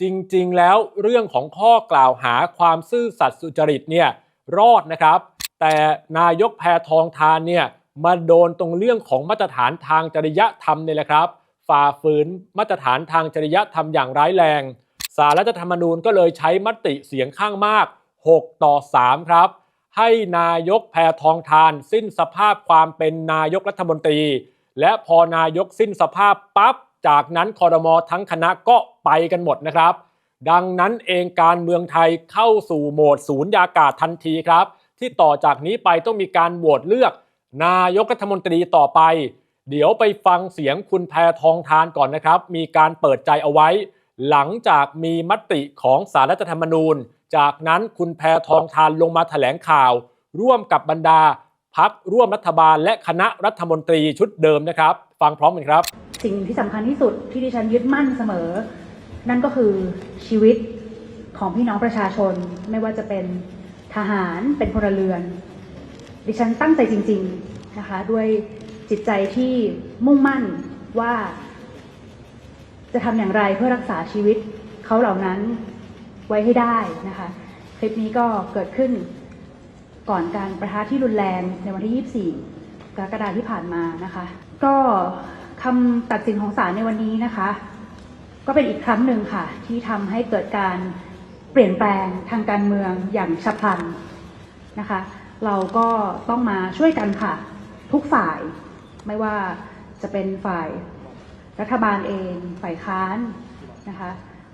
จริงๆ แล้วเรื่องของข้อกล่าวหาความซื่อสัตย์สุจริตเนี่ยรอดนะครับ แต่นายกแพทองทานเนี่ยมาโดนตรงเรื่องของมาตรฐานทางจริยธรรมเนี่ยแหละครับ ฝ่าฝืนมาตรฐานทางจริยธรรมอย่างร้ายแรงสารรัฐธรรมนูญก็เลยใช้มติเสียงข้างมาก 6 ต่อ 3 ครับ ให้นายกแพทองทาน สิ้นสภาพความเป็นนายกรัฐมนตรี และพอนายกสิ้นสภาพปั๊บ จากนั้นคอรมอทั้งคณะก็ไปกันหมดนะครับ ดังนั้นเองการเมืองไทยเข้าสู่โหมดศูนยากาศทันทีครับ ที่ต่อจากนี้ไปต้องมีการโหวตเลือก นายกรัฐมนตรีต่อไป เดี๋ยวไปฟังเสียงคุณแพทองทานก่อนนะครับ มีการเปิดใจเอาไว้ หลังจากมีมติของสารรัฐธรรมนูญ จากนั้นคุณแพทองทานลงมาแถลงข่าว ร่วมกับบรรดาพักร่วมรัฐบาลและคณะรัฐมนตรีชุดเดิมนะครับ ฟังพร้อมกันครับ สิ่งที่สำคัญที่สุดที่ดิฉันยึดมั่นเสมอ นั่นก็คือชีวิตของพี่น้องประชาชน ไม่ว่าจะเป็นทหารเป็นพลเรือน ดิฉันตั้งใจจริง ๆนะคะ ด้วยจิตใจที่มุ่งมั่นว่า จะทำอย่างไรเพื่อรักษาชีวิตเขาเหล่านั้นไว้ให้ได้นะคะ คลิปนี้ก็เกิดขึ้นก่อนการประทะที่รุนแรงในวันที่ 24 กรกฎาคมที่ผ่านมานะคะ ก็ คำตัดสินของศาลในวันนี้นะคะ ก็เป็นอีกครั้งหนึ่งค่ะ ที่ทำให้เกิดการเปลี่ยนแปลงทางการเมืองอย่างฉับพลันนะคะ เราก็ต้องมาช่วยกันค่ะ ทุกฝ่ายไม่ว่าจะเป็นฝ่ายรัฐบาลเอง ฝ่ายค้านนะคะ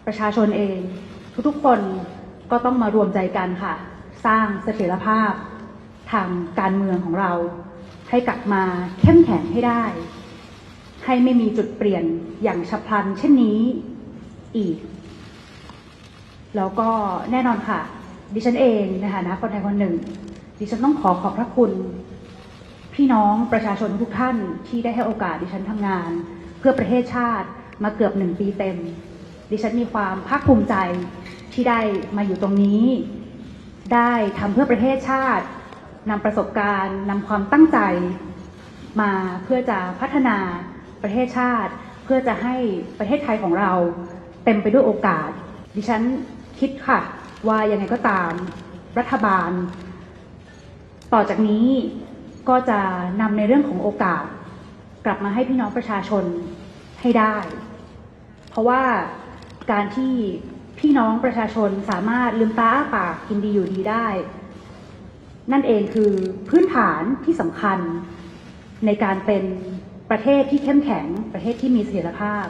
ประชาชนเอง ทุกๆคนก็ต้องมารวมใจกันค่ะ สร้างเสถียรภาพทางการเมืองของเราให้กลับมาเข้มแข็งให้ได้ ให้ไม่มีจุดเปลี่ยนอย่างฉับพลันเช่นนี้อีก แล้วก็แน่นอนค่ะ ดิฉันเองในฐานะคนไทยคนหนึ่ง ดิฉันต้องขอขอบพระคุณ พี่น้องประชาชนทุกท่านที่ได้ให้โอกาสดิฉันทำงาน เพื่อประเทศชาติมาเกือบหนึ่งปีเต็ม ดิฉันมีความภาคภูมิใจที่ได้มาอยู่ตรงนี้ ได้ทำเพื่อประเทศชาตินำประสบการณ์นำความตั้งใจมาเพื่อจะพัฒนา ประเทศชาติ เพื่อจะให้ประเทศไทยของเราเต็มไปด้วยโอกาส ดิฉันคิดค่ะ ว่ายังไงก็ตามรัฐบาล ต่อจากนี้ก็จะนำในเรื่องของโอกาส กลับมาให้พี่น้องประชาชนให้ได้ เพราะว่าการที่พี่น้องประชาชนสามารถลืมตาอ้าปากกินดีอยู่ดีได้ นั่นเองคือพื้นฐานที่สำคัญในการเป็น ประเทศที่เข้มแข็ง ประเทศที่มีเสถียรภาพ